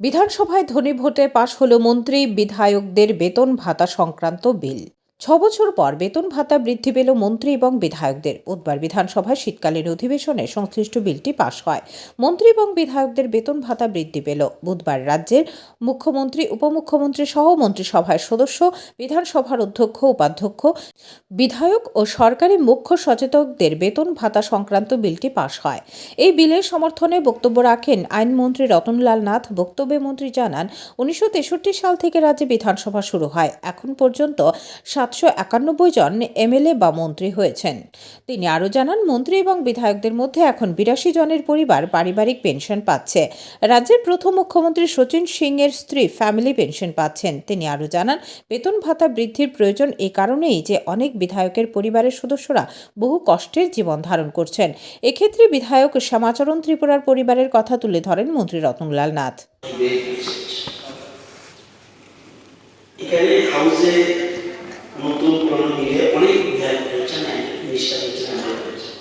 বিধানসভায় ধনী ভোটে পাশ হল মন্ত্রী বিধায়কদের বেতন ভাতা সংক্রান্ত বিল। ছ বছর পর বেতন ভাতা বৃদ্ধি পেল মন্ত্রী এবং বিধায়কদের। বুধবার বিধানসভায় শীতকালীন অধিবেশনে সংশ্লিষ্ট বিলটি পাশ হয়। মন্ত্রী এবং বিধায়কদের বেতন ভাতা বৃদ্ধি পেল। বুধবার রাজ্যের মুখ্যমন্ত্রী, উপমুখ্যমন্ত্রী সহ মন্ত্রিসভার সদস্য, বিধানসভার অধ্যক্ষ, উপাধ্যক্ষ, বিধায়ক ও সরকারি মুখ্য সচেতকদের বেতন ভাতা সংক্রান্ত বিলটি পাশ হয়। এই বিলের সমর্থনে বক্তব্য রাখেন আইনমন্ত্রী রতনলাল নাথ। বক্তব্যে মন্ত্রী জানান, উনিশশো তেষট্টি সাল থেকে রাজ্যে বিধানসভা শুরু হয়। এখন পর্যন্ত সাতশো একানব্বই জন এমএলএ বা মন্ত্রী হয়েছেন। তিনি আরও জানান, মন্ত্রী এবং বিধায়কদের মধ্যে এখন বিরাশি জনের পরিবার পারিবারিক পেনশন পাচ্ছে। রাজ্যের প্রথম মুখ্যমন্ত্রী সচিন সিং এর স্ত্রী ফ্যামিলি পেনশন পাচ্ছেন। তিনি আরও জানান, বেতন ভাতা বৃদ্ধির প্রয়োজন এই কারণেই যে অনেক বিধায়কের পরিবারের সদস্যরা বহু কষ্টের জীবন ধারণ করছেন। এক্ষেত্রে বিধায়ক শ্যামাচরণ ত্রিপুরার পরিবারের কথা তুলে ধরেন মন্ত্রী রতনলাল নাথ। এখানে হাউসে নতুন পুরনো মিলে অনেক বিধায়ক রয়েছেন মিনিস্টার রয়েছেন এমএলএ রয়েছেন।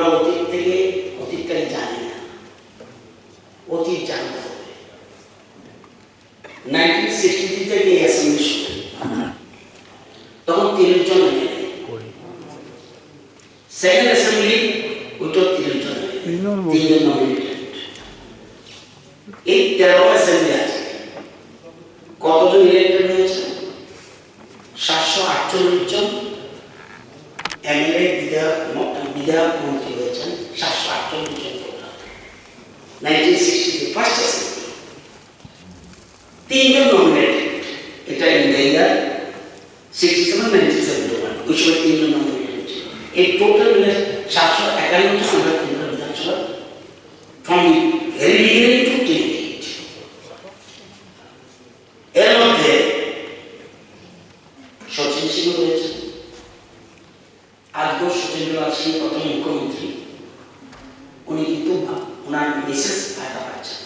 আমরা অতীত থেকে অতীতকালে জানি না। অতীত জানতে হবে। নাইনটিন সিক্সটি থেকে তখন সেকেন্ড অ্যাসেম্বলি তিনজন এই তেরো অ্যাসেম্বলি আছে। কতজন ইলেক্টেড হয়েছে? সাতশো আটচল্লিশ জন। এমএলএ বিধায়ক বিধায়ক, মন্ত্রী। Nineteen sixty three first assembly তিনজন নমিনেটেড এটা India sixty seven nineteen seventy one ওই সময় তিনজন নমিনেটেড হয়েছিল এই total very beginning to till eight এর মধ্যে সচিন সিং রয়েছে আজকেও সচিন্দ্রনাথ সিং প্রথম মুখ্যমন্ত্রী উনি কিন্তু ভা- ওনার মিসেস ভাতা পাচ্ছেন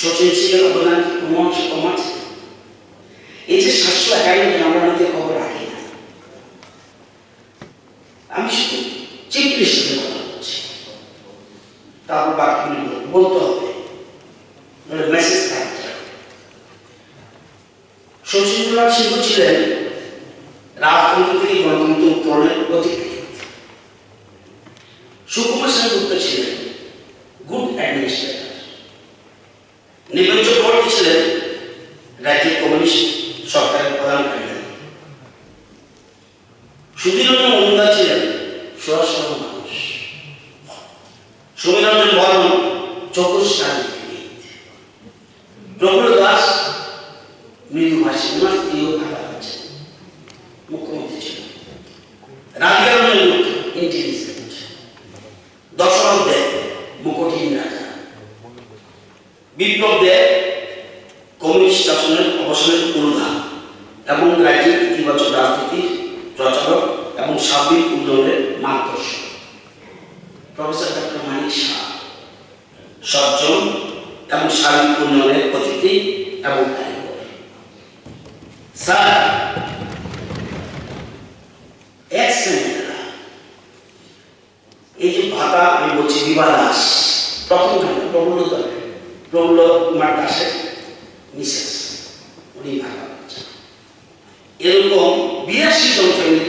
সচিন সিং এর অবদান কি কোনো অংশে কম আছে? এই যে আমরা খবর রাখি না। আমি শুধু মিনিস্টারের কথা বলছি। তারপর বাকিগুলি বলতে হবে। মেসেজ থাকতে শশীন্দ্রনাথ সিংহ ছিলেন রাজতন্ত্র গণতন্ত্র উত্তরণের অধিকারী সুকুমার সেনগুপ্ত ছিলেন গুড অ্যাডমিনিস্ট্রেটর ছিলেন রাজ্যের কমিউনিস্ট সরকারের প্রধান সুধীরঞ্জন ছিলেন মানুষ ভাতা পাচ্ছেন মুখ্যমন্ত্রী ছিলেন। ইন্টেলিজেন্ট দশরথ দেব মুকুটহীন রাজা বিপ্লব দেব এবং সার্বিক উন্নয়নের অতিথি এবং এক এই যে ভাতা আমি বলছি বিভা দাস, প্রথম দাস কুমার দাসের মিসেস, উনি এরকম বিরাশি জন ফ্যামিলি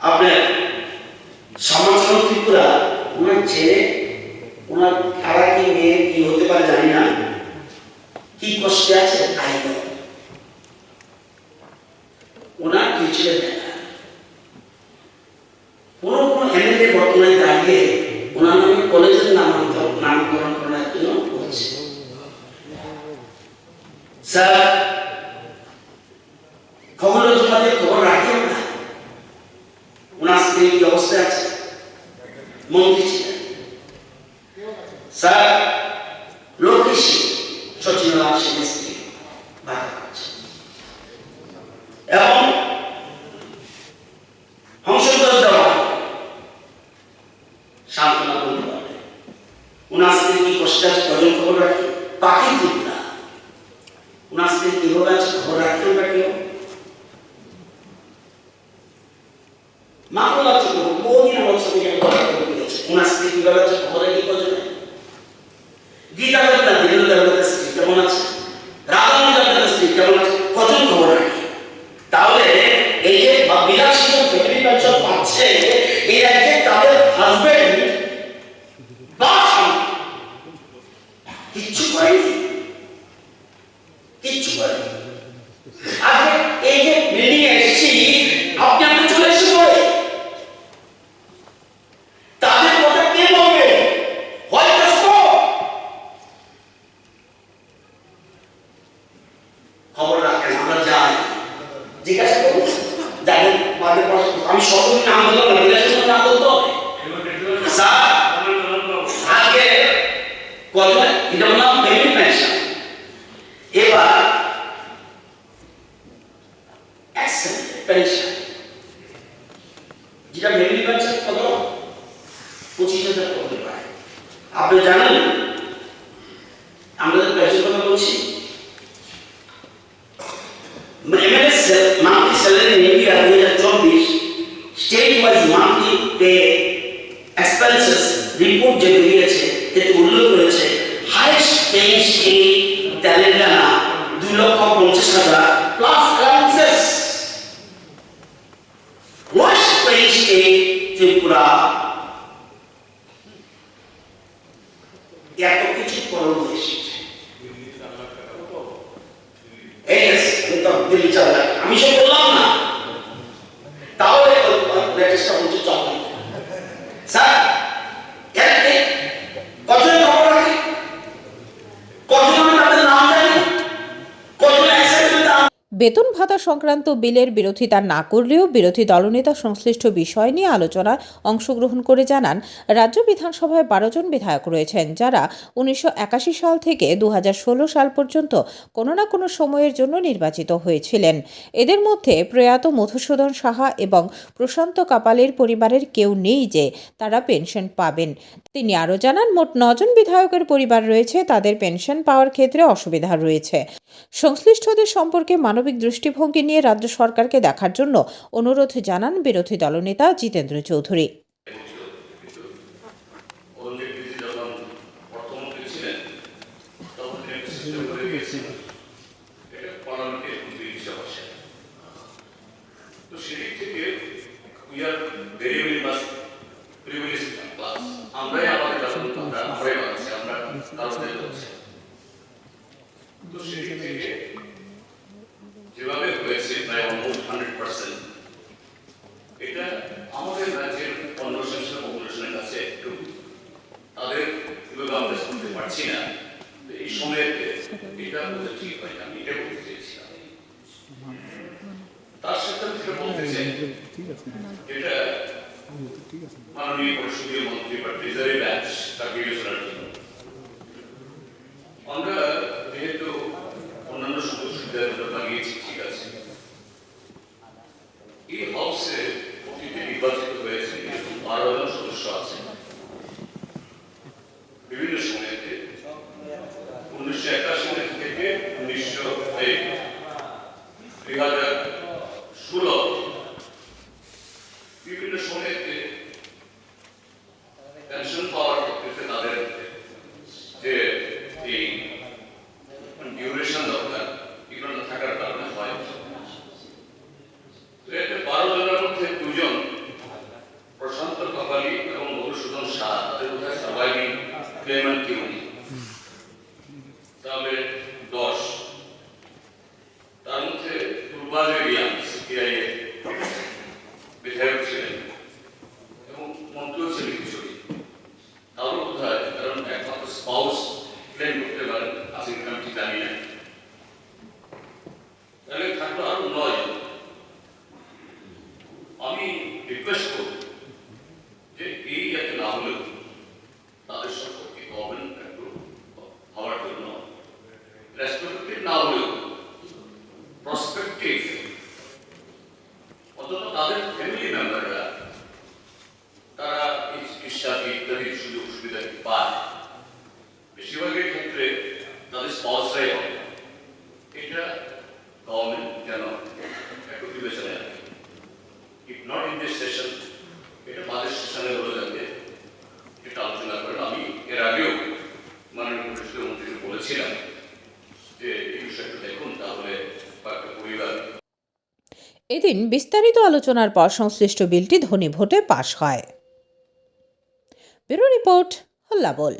আপনার সমাজসন ত্রিপুরা ওনার ছেলে ওনার খারা কি মেয়ে কি হতে পারে জানি না কি কষ্টে আইন ওনার কি ছিলেন কোনো কোনো এমএলএ বর্তমানে দাঁড়িয়ে ওনার নামে কলেজের নামান্তর নামকরণ করার জন্য বলছে স্যার খবর তোমাদের খবর রাখেন না ওনার স্ত্রী কি অবস্থা আছে মন্ত্রী ছিলেন স্যার লোকেশ সচিনাথ সেনের স্ত্রী ভাতা পাচ্ছে এবং হংসদাস দেওয়া সান্ত্বনা বলতে পারবে ওনার স্ত্রী কি কষ্টে আছে খবর পাখি ত্রিপুরা ওনার স্ত্রী কীভাবে আছে খবর রাখি আমরা কেউ মামলা বহুদিন আমার সঙ্গে কেন কথা বলেছে ওনার স্ত্রী কীভাবে আছে খবরে কি খোঁজ নেই গীতা বলতে দীনেন্দ্র দেবনাথের স্ত্রী, কেমন আছে রাধামণ দেবনাথের স্ত্রী কেমন আছে কজন খবর রাখে তাহলে এই যে বা বিরাশি জন ফ্যামিলি পেনশন পাচ্ছে এই রাজ্যে তাদের হাজবেন্ড বা স্বামী কিচ্ছু করেনি কিচ্ছু করেনি আজকে এই যে বিল্ডিং এ এসেছি আপনি আপনি চলে এসে পড়ে তাদের কথা কে বলবে হয় কষ্ট খবর রাখেন আমরা যাই জিজ্ঞাসা করুন যাদের আমাদের পাশে আমি সকলের নাম বললাম না বিলাসের নাম বলতে হবে স্যার আগে কত এটা বললাম পেমেন্ট পেনশন এবার পেনশন যেটা মেমরি পেনশন কত পঁচিশ হাজার করতে পারে আপনি জানেন আমরা যে পেনশন কথা বলছি এমএলএস মান্থলি স্যালারি ইন্ডিয়া দুই হাজার চব্বিশ state wise monthly pay expenses report যে বেরিয়েছে ত্রিপুরা এত কিছু করণ আমি সব বললাম না তাহলে লেটেস্টটা বলছে চল স্যার এর এ কতজন খবর রাখে কতজন আমি তাদের নাম জানি কতজন অ্যাক্সিডেন্ট নাম বেতন ভাতা সংক্রান্ত বিলের বিরোধিতা না করলেও বিরোধী দলনেতা সংশ্লিষ্ট বিষয় নিয়ে আলোচনায় অংশগ্রহণ করে জানান, রাজ্য বিধানসভায় বারো জন বিধায়ক রয়েছেন যারা উনিশশো একাশি সাল থেকে দু হাজার ষোলো সাল পর্যন্ত কোনো না কোনো সময়ের জন্য নির্বাচিত হয়েছিলেন। এদের মধ্যে প্রয়াত মধুসূদন সাহা এবং প্রশান্ত কাপালের পরিবারের কেউ নেই যে তারা পেনশন পাবেন। তিনি আরও জানান, মোট নজন বিধায়কের পরিবার রয়েছে, তাদের পেনশন পাওয়ার ক্ষেত্রে অসুবিধা রয়েছে। সংশ্লিষ্টদের সম্পর্কে মানবিক দৃষ্টিভঙ্গি নিয়ে রাজ্য সরকারকে দেখার জন্য অনুরোধ জানান বিরোধী দলনেতা জিতেন্দ্র চৌধুরী অরুণদেব কৃষি যখন অর্থমন্ত্রী ছিলেন তখন তিনি একটা সিস্টেম করে দিয়েছিলেন এটা পার্লামেন্টে মন্ত্রী হিসাবে আসে তো সেদিক থেকে we are very very mass privilege class আমরাই আমাদের কারণ আমরা আমরাই বানাচ্ছি আমরা কারণে করছি তো সেদিক থেকে যেভাবে হয়েছে প্রায় অলমোস্ট হান্ড্রেড পার্সেন্ট এটা আমাদের রাজ্যের কনভার্সেশন পপুলেশনের কাছে একটু তাদের কীভাবে আমরা শুনতে পারছি না। এই সময়েতে এটা বলতে ঠিক হয় আমি এটা বলতে চেয়েছিলাম। তার সাথে আমি যেটা বলতে চাই, এটা মাননীয় পরিষদীয় মন্ত্রী বা ট্রেজারি ব্যাচ তার বিবেচনার জন্য। আমরা যেহেতু অন্যান্য সদস্যদের বানিয়েছি ঠিক আছে এই হাউসে অতীতে নির্বাচিত হয়েছে এরকম বারো জন সদস্য আছে বিভিন্ন সময়তে উনিশশো একাশি থেকে উনিশশো এই দুই হাজার ষোলো বিভিন্ন সময়তে পেনশন পাওয়ার ক্ষেত্রে তাদের যে এই ডিউরেশন দরকার এগুলো না থাকার কারণে হয় তো এতে বারো জনের মধ্যে দুজন প্রশান্ত কপালি এবং মধুসূদন শাহ তাদের কোথায় সার্ভাইভিং ক্লেমেন্ট কেউ নেই অথবা তাদের ফ্যামিলি মেম্বাররা তারা এই চিকিৎসা ইত্যাদির সুযোগ সুবিধা পায়? বেশিরভাগের ক্ষেত্রে তাদের স্পন্সরাই হবে এটা গভর্নমেন্ট কেন একটু বিবেচনায় it not in this session এটা বাদের সেশনে হলে এদিন বিস্তারিত আলোচনার পর সংশ্লিষ্ট বিলটি ধনী ভোটে পাশ হয়। Bureau report হল্লাবল।